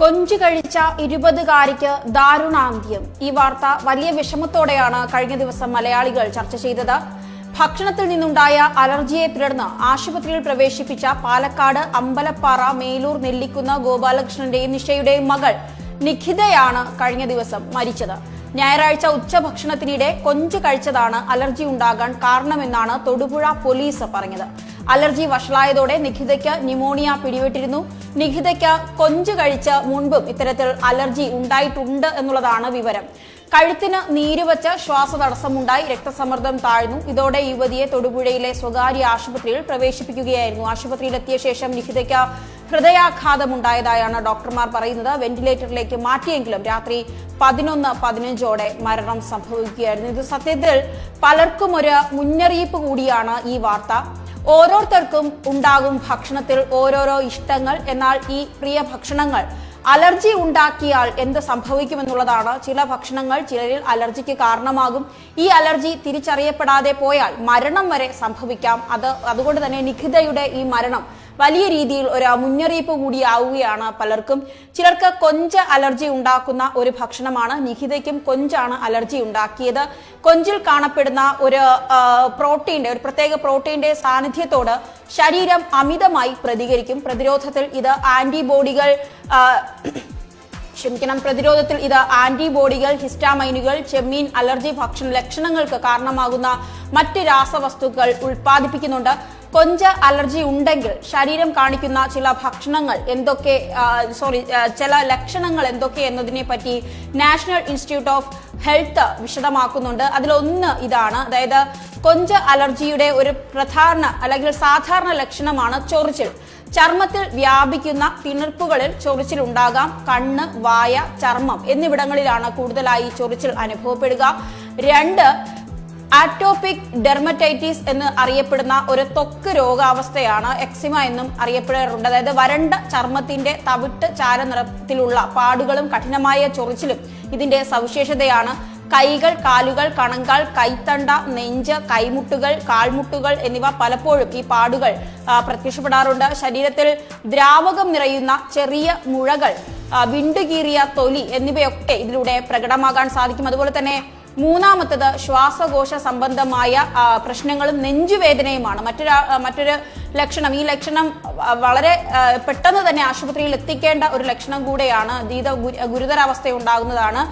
കൊഞ്ചു കഴിച്ച ഇരുപതുകാരിക്ക് ദാരുണാന്ത്യം. ഈ വാർത്ത വലിയ വിഷമത്തോടെയാണ് കഴിഞ്ഞ ദിവസം മലയാളികൾ ചർച്ച ചെയ്തത്. ഭക്ഷണത്തിൽ നിന്നുണ്ടായ അലർജിയെ തുടർന്ന് ആശുപത്രിയിൽ പ്രവേശിപ്പിച്ച പാലക്കാട് അമ്പലപ്പാറ മേലൂർ നെല്ലിക്കുന്ന ഗോപാലകൃഷ്ണന്റെയും നിഷയുടെയും മകൾ നിഖിതയാണ് കഴിഞ്ഞ ദിവസം മരിച്ചത്. ഞായറാഴ്ച ഉച്ചഭക്ഷണത്തിനിടെ കൊഞ്ച് കഴിച്ചതാണ് അലർജി ഉണ്ടാകാൻ കാരണമെന്നാണ് തൊടുപുഴ പോലീസ് പറഞ്ഞത്. അലർജി വഷളായതോടെ നിഖിതയ്ക്ക് ന്യൂമോണിയ പിടിപെട്ടിരുന്നു. നിഖിതയ്ക്ക് കൊഞ്ച് കഴിച്ച മുൻപും ഇത്തരത്തിൽ അലർജി ഉണ്ടായിട്ടുണ്ട് എന്നുള്ളതാണ് വിവരം. കഴുത്തിന് നീരുവച്ച് ശ്വാസതടസ്സമുണ്ടായി രക്തസമ്മർദ്ദം താഴ്ന്നു. ഇതോടെ യുവതിയെ തൊടുപുഴയിലെ സ്വകാര്യ ആശുപത്രിയിൽ പ്രവേശിപ്പിക്കുകയായിരുന്നു. ആശുപത്രിയിലെത്തിയ ശേഷം നിഖിതയ്ക്ക് ഹൃദയാഘാതമുണ്ടായതായാണ് ഡോക്ടർമാർ പറയുന്നത്. വെന്റിലേറ്ററിലേക്ക് മാറ്റിയെങ്കിലും രാത്രി പതിനൊന്ന് പതിനഞ്ചോടെ മരണം സംഭവിക്കുകയായിരുന്നു. ഇത് സത്യത്തിൽ പലർക്കും ഒരു മുന്നറിയിപ്പ് കൂടിയാണ് ഈ വാർത്ത. ഓരോരുത്തർക്കും ഉണ്ടാകും ഭക്ഷണത്തിൽ ഓരോരോ ഇഷ്ടങ്ങൾ. എന്നാൽ ഈ പ്രിയ ഭക്ഷണങ്ങൾ അലർജി ഉണ്ടാക്കിയാൽ എന്ത് സംഭവിക്കുമെന്നുള്ളതാണ്. ചില ഭക്ഷണങ്ങൾ ചിലരിൽ അലർജിക്ക് കാരണമാകും. ഈ അലർജി തിരിച്ചറിയപ്പെടാതെ പോയാൽ മരണം വരെ സംഭവിക്കാം. അത് അതുകൊണ്ട് തന്നെ നിഖിതയുടെ ഈ മരണം വലിയ രീതിയിൽ ഒരു മുന്നറിയിപ്പ് കൂടിയാവുകയാണ് പലർക്കും. ചിലർക്ക് കൊഞ്ച് അലർജി ഉണ്ടാക്കുന്ന ഒരു ഭക്ഷണമാണ്. നിഹിതയ്ക്കും കൊഞ്ചാണ് അലർജി ഉണ്ടാക്കിയത്. കൊഞ്ചിൽ കാണപ്പെടുന്ന ഒരു പ്രോട്ടീന്റെ ഒരു പ്രത്യേക പ്രോട്ടീന്റെ സാന്നിധ്യത്തോട് ശരീരം അമിതമായി പ്രതികരിക്കും. പ്രതിരോധത്തിൽ ഇത് ആന്റിബോഡികൾ ക്ഷമിക്കണം പ്രതിരോധത്തിൽ ഇത് ആന്റിബോഡികൾ ഹിസ്റ്റാമൈനുകൾ ചെമ്മീൻ അലർജി ഭക്ഷണ ലക്ഷണങ്ങൾക്ക് കാരണമാകുന്ന മറ്റ് രാസവസ്തുക്കൾ ഉൽപ്പാദിപ്പിക്കുന്നുണ്ട്. കൊഞ്ച അലർജി ഉണ്ടെങ്കിൽ ശരീരം കാണിക്കുന്ന ചില ഭക്ഷണങ്ങൾ എന്തൊക്കെ സോറി ചില ലക്ഷണങ്ങൾ എന്തൊക്കെ എന്നതിനെ പറ്റി നാഷണൽ ഇൻസ്റ്റിറ്റ്യൂട്ട് ഓഫ് ഹെൽത്ത് വിശദമാക്കുന്നുണ്ട്. അതിലൊന്ന് ഇതാണ്. അതായത് കൊഞ്ച അലർജിയുടെ ഒരു പ്രധാന അല്ലെങ്കിൽ സാധാരണ ലക്ഷണമാണ് ചൊറിച്ചിൽ. ചർമ്മത്തിൽ വ്യാപിക്കുന്ന തിണർപ്പുകളിൽ ചൊറിച്ചിൽ ഉണ്ടാകാം. കണ്ണ് വായ ചർമ്മം എന്നിവിടങ്ങളിലാണ് കൂടുതലായി ചൊറിച്ചിൽ അനുഭവപ്പെടുക. രണ്ട് ആറ്റോപിക് ഡെർമറ്റൈറ്റിസ് എന്ന് അറിയപ്പെടുന്ന ഒരു തൊക്ക് രോഗാവസ്ഥയാണ് എക്സിമ എന്നും അറിയപ്പെടാറുണ്ട്. അതായത് വരണ്ട ചർമ്മത്തിന്റെ തവിട്ട് ചാരനിറത്തിലുള്ള പാടുകളും കഠിനമായ ചൊറിച്ചിലും ഇതിന്റെ സവിശേഷതയാണ്. കൈകൾ കാലുകൾ കണങ്കാൽ കൈത്തണ്ട നെഞ്ച് കൈമുട്ടുകൾ കാൽമുട്ടുകൾ എന്നിവ പലപ്പോഴും ഈ പാടുകൾ പ്രത്യക്ഷപ്പെടാറുണ്ട്. ശരീരത്തിൽ ദ്രാവകം നിറയുന്ന ചെറിയ മുഴകൾ വിണ്ടുകീറിയ തൊലി എന്നിവയൊക്കെ ഇതിലൂടെ പ്രകടമാകാൻ സാധിക്കും. അതുപോലെ തന്നെ മൂന്നാമത്തത് ശ്വാസകോശ സംബന്ധമായ പ്രശ്നങ്ങളും നെഞ്ചുവേദനയുമാണ്. മറ്റൊരു മറ്റൊരു ലക്ഷണം ഈ ലക്ഷണം വളരെ പെട്ടെന്ന് തന്നെ ആശുപത്രിയിൽ എത്തിക്കേണ്ട ഒരു ലക്ഷണം കൂടെയാണ് അതീത ഗുരുതരാവസ്ഥ ഉണ്ടാകുന്നതാണ്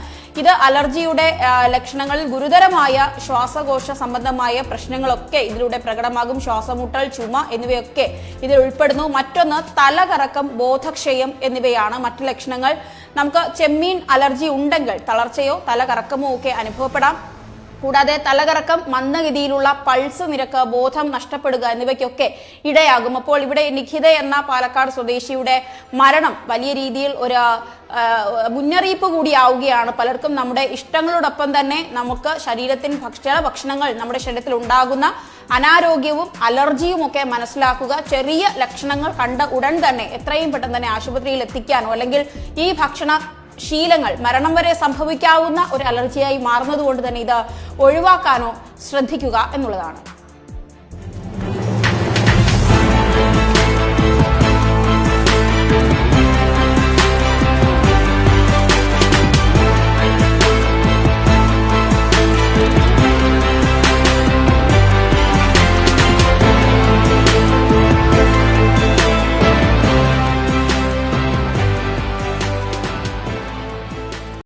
ഇത് അലർജിയുടെ ലക്ഷണങ്ങളിൽ ഗുരുതരമായ ശ്വാസകോശ സംബന്ധമായ പ്രശ്നങ്ങളൊക്കെ ഇതിലൂടെ പ്രകടമാകും. ശ്വാസമുട്ടൽ ചുമ എന്നിവയൊക്കെ ഇതിൽ ഉൾപ്പെടുന്നു. മറ്റൊന്ന് തലകറക്കം ബോധക്ഷയം എന്നിവയാണ് മറ്റു ലക്ഷണങ്ങൾ. നമുക്ക് ചെമ്മീൻ അലർജി ഉണ്ടെങ്കിൽ തളർച്ചയോ തലകറക്കമോ ഒക്കെ അനുഭവപ്പെടാം. കൂടാതെ തലകറക്കം മന്ദഗതിയിലുള്ള പൾസ് നിരക്ക് ബോധം നഷ്ടപ്പെടുക എന്നിവയ്ക്കൊക്കെ ഇടയാകും. അപ്പോൾ ഇവിടെ നിഖിത എന്ന പാലക്കാട് സ്വദേശിയുടെ മരണം വലിയ രീതിയിൽ ഒരു മുന്നറിയിപ്പ് കൂടിയാവുകയാണ് പലർക്കും നമ്മുടെ ഇഷ്ടങ്ങളോടൊപ്പം തന്നെ നമുക്ക് ശരീരത്തിന് ഭക്ഷണ ഭക്ഷണങ്ങൾ നമ്മുടെ ശരീരത്തിൽ ഉണ്ടാകുന്ന അനാരോഗ്യവും അലർജിയും ഒക്കെ മനസ്സിലാക്കുക ചെറിയ ലക്ഷണങ്ങൾ കണ്ട ഉടൻ തന്നെ എത്രയും പെട്ടെന്ന് തന്നെ ആശുപത്രിയിൽ എത്തിക്കാനോ അല്ലെങ്കിൽ ഈ ഭക്ഷണ ശീലങ്ങൾ മരണം വരെ സംഭവിക്കാവുന്ന ഒരു അലർജിയായി മാറുന്നതുകൊണ്ട് തന്നെ ഇത് ഒഴിവാക്കാനോ ശ്രദ്ധിക്കുക എന്നുള്ളതാണ്.